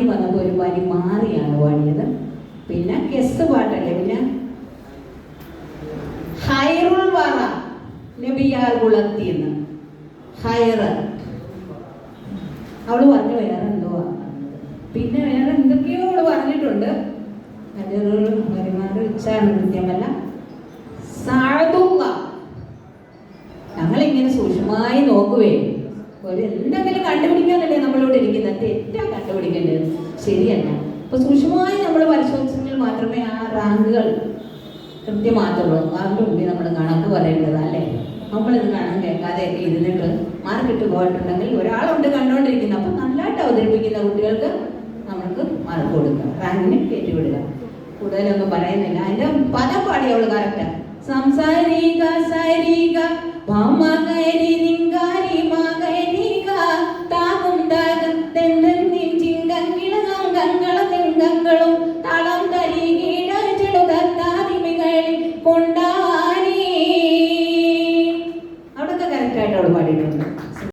വരി മാറിയാണ് പാടിയത്. പിന്നെ കെസ് പാട്ടല്ലേ പിന്നെ? ഹൈറുൾ വറ നബിയാർ കുളത്തി എന്ന് ഹൈറ്. അവൾ പറഞ്ഞു വേറെ എന്തോ പിന്നെ വേറെ എന്തൊക്കെയോ അവൾ പറഞ്ഞിട്ടുണ്ട്. അതൊരു വരുമാനം ഉച്ചാരണം കൃത്യമല്ല. സാധുക ഞങ്ങളിങ്ങനെ സൂക്ഷ്മമായി നോക്കുവേ. ഒരു എന്തെങ്കിലും കണ്ടുപിടിക്കാനല്ലേ കണ്ടുപിടിക്കേണ്ടത് ശരിയല്ല. അപ്പൊ സൂക്ഷ്മമായി നമ്മൾ പരിശോധിച്ചെങ്കിൽ മാത്രമേ ആ റാങ്കുകൾ കൃത്യമാകത്തുള്ളൂ അതിന്റെ മുമ്പിൽ നമ്മൾ കണക്ക് അല്ലേ? നമ്മളിത് കാണാൻ കേൾക്കാതെ ഇരുന്നിട്ട് മാർക്കിട്ട് പോയിട്ടുണ്ടെങ്കിൽ ഒരാളുണ്ട് കണ്ടുകൊണ്ടിരിക്കുന്നത് അപ്പം നല്ലതായിട്ട് അവതരിപ്പിക്കുന്ന കുട്ടികൾക്ക് നമുക്ക് മാർക്ക് കൊടുക്കുക റാങ്കിന് കയറ്റിവിടുക കൂടുതലൊന്നും പറയുന്നില്ല. അതിന്റെ പദം പാടി കറക്റ്റ് സംസാരിക സരിക ഭമകരി പാട്ടായിട്ട് അവൾ പാടിയിട്ടുണ്ട്